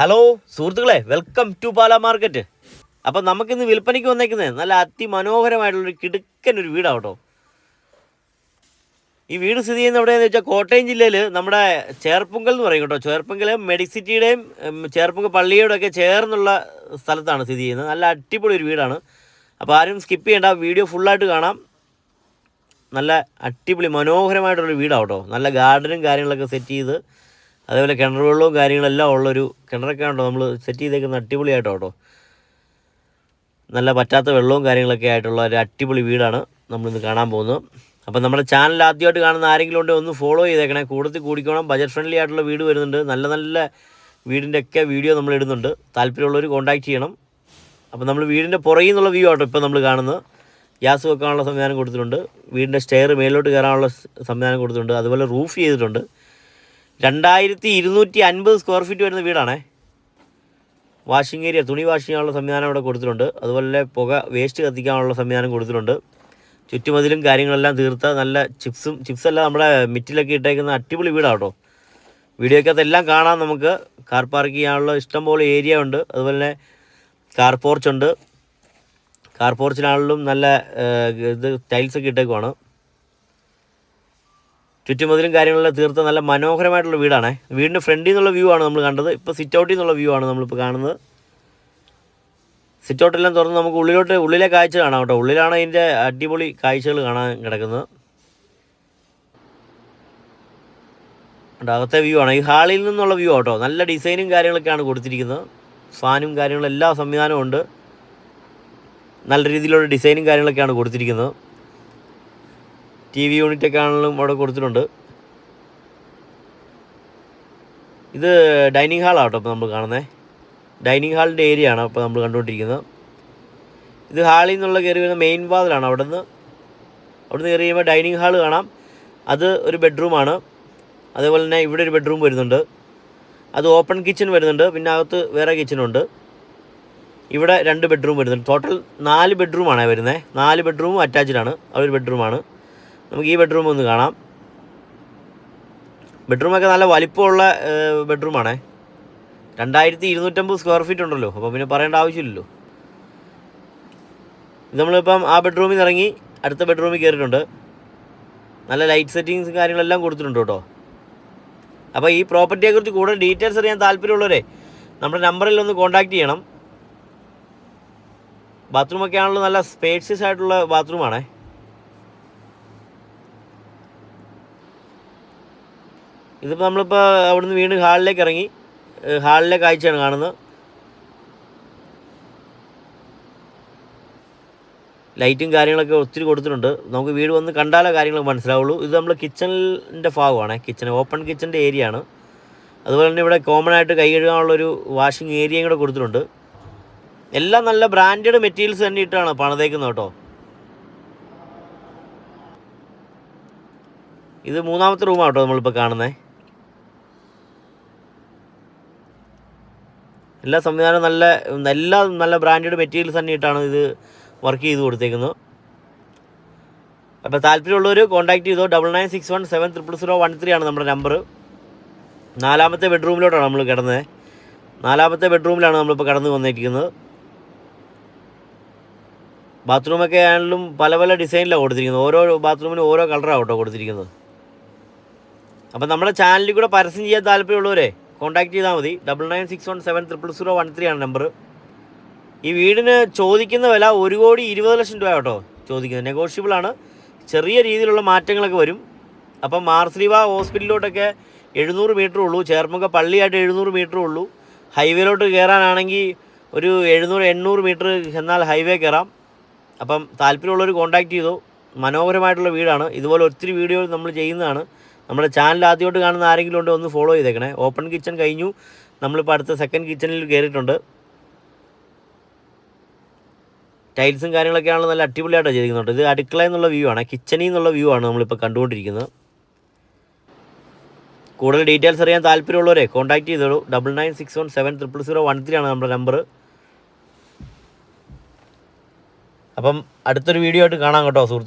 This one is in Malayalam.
ഹലോ സുഹൃത്തുക്കളെ വെൽക്കം ടു പാല മാർക്കറ്റ് അപ്പം നമുക്കിന്ന് വിൽപ്പനയ്ക്ക് വന്നേക്കുന്നത് നല്ല അതിമനോഹരമായിട്ടുള്ളൊരു കിടുക്കൻ ഒരു വീടാട്ടോ ഈ വീട് സ്ഥിതി ചെയ്യുന്ന എവിടെയെന്ന് വെച്ചാൽ കോട്ടയം ജില്ലയിൽ നമ്മുടെ ചേർപ്പുങ്കൽ എന്ന് പറയും കേട്ടോ. ചേർപ്പുങ്കൽ മെഡിസിറ്റിയുടെയും ചേർപ്പുങ്കൽ പള്ളിയുടെ ഒക്കെ ചേർന്നുള്ള സ്ഥലത്താണ് സ്ഥിതി ചെയ്യുന്നത്. നല്ല അടിപൊളി ഒരു വീടാണ്. അപ്പോൾ ആരും സ്കിപ്പ് ചെയ്യേണ്ട. വീഡിയോ ഫുള്ളായിട്ട് കാണാം. നല്ല അടിപൊളി മനോഹരമായിട്ടുള്ളൊരു വീടാണ് കേട്ടോ നല്ല ഗാർഡനും കാര്യങ്ങളൊക്കെ സെറ്റ് ചെയ്ത് അതേപോലെ കിണർ വെള്ളവും കാര്യങ്ങളെല്ലാം ഉള്ളൊരു കിണറൊക്കെ ഉണ്ടോ നമ്മൾ സെറ്റ് ചെയ്തേക്കുന്ന അടിപൊളിയായിട്ടോ കേട്ടോ നല്ല പറ്റാത്ത വെള്ളവും കാര്യങ്ങളൊക്കെ ആയിട്ടുള്ള ഒരു അടിപൊളി വീടാണ് നമ്മളിന്ന് കാണാൻ പോകുന്നത്. അപ്പം നമ്മുടെ ചാനൽ ആദ്യമായിട്ട് കാണുന്ന ആരെങ്കിലും ഉണ്ടെങ്കിൽ ഒന്ന് ഫോളോ ചെയ്തേക്കണേ. കൂടുതൽ കൂടിക്കോണം. ബജറ്റ് ഫ്രണ്ട്ലി ആയിട്ടുള്ള വീട് വരുന്നുണ്ട്. നല്ല നല്ല വീടിന്റെ ഒക്കെ വീഡിയോ നമ്മൾ ഇടുന്നുണ്ട്. താല്പര്യമുള്ളവർ കോൺടാക്ട് ചെയ്യണം. അപ്പം നമ്മൾ വീടിന്റെ പുറകിൽ നിന്നുള്ള വ്യൂ ആട്ടോ ഇപ്പം നമ്മൾ കാണുന്നത്. ഗ്യാസ് വെക്കാനുള്ള സംവിധാനം കൊടുത്തിട്ടുണ്ട്. വീടിന്റെ സ്റ്റെയർ മേലോട്ട് കയറാനുള്ള സംവിധാനം കൊടുത്തിട്ടുണ്ട്. അതുപോലെ റൂഫ് ചെയ്തിട്ടുണ്ട്. രണ്ടായിരത്തി ഇരുന്നൂറ്റി അൻപത് സ്ക്വയർ ഫീറ്റ് വരുന്ന വീടാണേ. വാഷിംഗ് ഏരിയ തുണി വാഷ് ചെയ്യാനുള്ള സംവിധാനം ഇവിടെ കൊടുത്തിട്ടുണ്ട്. അതുപോലെ പുക വേസ്റ്റ് കത്തിക്കാനുള്ള സംവിധാനം കൊടുത്തിട്ടുണ്ട്. ചുറ്റുമതിലും കാര്യങ്ങളെല്ലാം തീർത്ത നല്ല ചിപ്സും ചിപ്സ് എല്ലാം നമ്മുടെ മിറ്റിലൊക്കെ ഇട്ടേക്കുന്ന അടിപൊളി വീടാണ് കേട്ടോ വീഡിയോക്കകത്ത് എല്ലാം കാണാം നമുക്ക്. കാർ പാർക്ക് ചെയ്യാനുള്ള ഇഷ്ടംപോലെ ഏരിയ ഉണ്ട്. അതുപോലെ തന്നെ കാർ പോർച്ച് ഉണ്ട് കാർ പോർച്ചിനാണെങ്കിലും നല്ല ഇത് ടൈൽസൊക്കെ ഇട്ടേക്കുവാണ്. ചുറ്റുമതിലും കാര്യങ്ങളെല്ലാം തീർത്ത നല്ല മനോഹരമായിട്ടുള്ള വീടാണേ. വീടിന്റെ ഫ്രണ്ടിൽ നിന്നുള്ള വ്യൂ ആണ് നമ്മൾ കണ്ടത്. ഇപ്പോൾ സിറ്റ് ഔട്ടിൽ നിന്നുള്ള വ്യൂ ആണ് നമ്മളിപ്പോൾ കാണുന്നത്. സിറ്റ് ഔട്ടെല്ലാം തുറന്ന് നമുക്ക് ഉള്ളിലോട്ട് ഉള്ളിലെ കാഴ്ച കാണാം കേട്ടോ. ഉള്ളിലാണ് അതിന്റെ അടിപൊളി കാഴ്ചകൾ കാണാൻ കിടക്കുന്നത്. അകത്തെ വ്യൂ ആണ്. ഈ ഹാളിൽ നിന്നുള്ള വ്യൂ ആട്ടോ. നല്ല ഡിസൈനും കാര്യങ്ങളൊക്കെയാണ് കൊടുത്തിരിക്കുന്നത്. ഫാനും കാര്യങ്ങളും എല്ലാ സംവിധാനവും ഉണ്ട്. നല്ല രീതിയിലുള്ള ഡിസൈനും കാര്യങ്ങളൊക്കെയാണ് കൊടുത്തിരിക്കുന്നത്. ടി വി യൂണിറ്റൊക്കെ ആണെങ്കിലും അവിടെ കൊടുത്തിട്ടുണ്ട്. ഇത് ഡൈനിങ് ഹാളാണ് കേട്ടോ അപ്പോൾ നമ്മൾ കാണുന്നത് ഡൈനിങ് ഹാളിന്റെ ഏരിയ ആണ് അപ്പോൾ നമ്മൾ കണ്ടുകൊണ്ടിരിക്കുന്നത്. ഇത് ഹാളിൽ നിന്നുള്ള കയറി വരുന്ന മെയിൻ വാതിലാണ് അവിടെ നിന്ന് അവിടെ നിന്ന് കയറി കഴിയുമ്പോൾ ഡൈനിങ് ഹാൾ കാണാം. അത് ഒരു ബെഡ്റൂമാണ് അതേപോലെ തന്നെ ഇവിടെ ഒരു ബെഡ്റൂം വരുന്നുണ്ട്. അത് ഓപ്പൺ കിച്ചൺ വരുന്നുണ്ട്. പിന്നെ അകത്ത് വേറെ കിച്ചണുണ്ട് ഇവിടെ രണ്ട് ബെഡ്റൂം വരുന്നുണ്ട്. ടോട്ടൽ നാല് ബെഡ്റൂമാണ് വരുന്നത് നാല് ബെഡ്റൂമും അറ്റാച്ച്ഡാണ് അതൊരു ബെഡ്റൂമാണ് നമുക്ക് ഈ ബെഡ്റൂം ഒന്ന് കാണാം. ബെഡ്റൂമൊക്കെ നല്ല വലിപ്പമുള്ള ബെഡ്റൂമാണേ രണ്ടായിരത്തി ഇരുന്നൂറ്റമ്പത് സ്ക്വയർ ഫീറ്റ് ഉണ്ടല്ലോ. അപ്പോൾ പിന്നെ പറയേണ്ട ആവശ്യമില്ലല്ലോ. നമ്മളിപ്പം ആ ബെഡ്റൂമിൽ നിന്ന് ഇറങ്ങി അടുത്ത ബെഡ്റൂമിൽ കയറിയിട്ടുണ്ട് നല്ല ലൈറ്റ് സെറ്റിങ്സും കാര്യങ്ങളെല്ലാം കൊടുത്തിട്ടുണ്ട് കേട്ടോ. അപ്പോൾ ഈ പ്രോപ്പർട്ടിയെക്കുറിച്ച് കൂടുതൽ ഡീറ്റെയിൽസ് അറിയാൻ താല്പര്യമുള്ളവരെ നമ്മുടെ നമ്പറിൽ ഒന്ന് കോൺടാക്റ്റ് ചെയ്യണം. ബാത്റൂമൊക്കെ ആണല്ലോ നല്ല സ്പേഷ്യസ് ആയിട്ടുള്ള ബാത്റൂമാണേ ഇതിപ്പോൾ നമ്മളിപ്പോൾ അവിടുന്ന് വീണ്ടും ഹാളിലേക്ക് ഇറങ്ങി ഹാളിലെ കാഴ്ചയാണ് കാണുന്നത്. ലൈറ്റും കാര്യങ്ങളൊക്കെ ഒത്തിരി കൊടുത്തിട്ടുണ്ട്. നമുക്ക് വീട് വന്ന് കണ്ടാലേ കാര്യങ്ങൾ മനസ്സിലാവുള്ളൂ. ഇത് നമ്മൾ കിച്ചണിന്റെ ഭാഗമാണ്. കിച്ചൺ ഓപ്പൺ കിച്ചന്റെ ഏരിയ ആണ്. അതുപോലെ തന്നെ ഇവിടെ കോമൺ ആയിട്ട് കൈ കഴുകാനുള്ളൊരു വാഷിംഗ് ഏരിയയും കൂടെ കൊടുത്തിട്ടുണ്ട്. എല്ലാം നല്ല ബ്രാൻഡഡ് മെറ്റീരിയൽസ് തന്നെ ഇട്ടാണ് പണിതേക്കുന്നത് കേട്ടോ. ഇത് മൂന്നാമത്തെ റൂമാണ് കേട്ടോ നമ്മളിപ്പോൾ കാണുന്നത് എല്ലാ സംവിധാനവും നല്ല എല്ലാ നല്ല ബ്രാൻഡഡ് മെറ്റീരിയൽസ് തന്നെ ഇട്ടാണ് ഇത് വർക്ക് ചെയ്ത് കൊടുത്തേക്കുന്നത്. അപ്പോൾ താല്പര്യമുള്ളവർ കോൺടാക്ട് ചെയ്തോ double nine six one seven triple zero one three ആണ് നമ്മുടെ നമ്പർ നാലാമത്തെ ബെഡ്റൂമിലോട്ടാണ് നമ്മൾ കിടന്നത് നാലാമത്തെ ബെഡ്റൂമിലാണ് നമ്മളിപ്പോൾ കടന്നു വന്നിരിക്കുന്നത് ബാത്റൂമൊക്കെ ആണെങ്കിലും പല പല ഡിസൈനിലാണ് കൊടുത്തിരിക്കുന്നത്. ഓരോ ബാത്റൂമിനും ഓരോ കളറാണ് കേട്ടോ കൊടുത്തിരിക്കുന്നത്. അപ്പം നമ്മുടെ ചാനലിൽ കൂടെ പരസ്യം ചെയ്യാൻ താല്പര്യമുള്ളവരെ കോൺടാക്ട് ചെയ്താൽ മതി. Double nine six one seven triple zero one three ആണ് നമ്പർ ഈ വീടിന് ചോദിക്കുന്ന വില ഒരു കോടി ഇരുപത് ലക്ഷം രൂപ കേട്ടോ ചോദിക്കുന്നത്. നെഗോഷ്യബിൾ ആണ്. ചെറിയ രീതിയിലുള്ള മാറ്റങ്ങളൊക്കെ വരും. അപ്പം മാർസ്ലീവ ഹോസ്പിറ്റലിലോട്ടൊക്കെ എഴുന്നൂറ് മീറ്റർ ഉള്ളൂ. ചേർമുഖ പള്ളിയായിട്ട് എഴുന്നൂറ് മീറ്റർ ഉള്ളൂ. ഹൈവേയിലോട്ട് കയറാനാണെങ്കിൽ ഒരു എഴുന്നൂറ് എണ്ണൂറ് മീറ്റർ എന്നാൽ ഹൈവേ കയറാം. അപ്പം താല്പര്യമുള്ളവർ കോൺടാക്ട് ചെയ്തു. മനോഹരമായിട്ടുള്ള വീടാണ്. ഇതുപോലെ ഒത്തിരി വീഡിയോ നമ്മൾ ചെയ്യുന്നതാണ്. നമ്മുടെ ചാനൽ ആദ്യമായിട്ട് കാണുന്ന ആരെങ്കിലും ഉണ്ടോ ഒന്ന് ഫോളോ ചെയ്തേക്കണേ. ഓപ്പൺ കിച്ചൺ കഴിഞ്ഞു. നമ്മളിപ്പോൾ അടുത്ത സെക്കൻഡ് കിച്ചണിൽ കയറിയിട്ടുണ്ട് ടൈൽസും കാര്യങ്ങളൊക്കെ ആണല്ലോ നല്ല അടിപൊളിയായിട്ടാണ് ചെയ്തിരിക്കുന്നുണ്ട് ഇത് അടുക്കള എന്നുള്ള വ്യൂ ആണ്. കിച്ചണിൽ നിന്നുള്ള വ്യൂ ആണ് നമ്മളിപ്പോൾ കണ്ടുകൊണ്ടിരിക്കുന്നത്. കൂടുതൽ ഡീറ്റെയിൽസ് അറിയാൻ താല്പര്യമുള്ളവരെ കോൺടാക്ട് ചെയ്തോളൂ. Double nine six one seven triple zero one three ആണ് നമ്മുടെ നമ്പർ അപ്പം അടുത്തൊരു വീഡിയോ ആയിട്ട് കാണാം കേട്ടോ സുഹൃത്ത്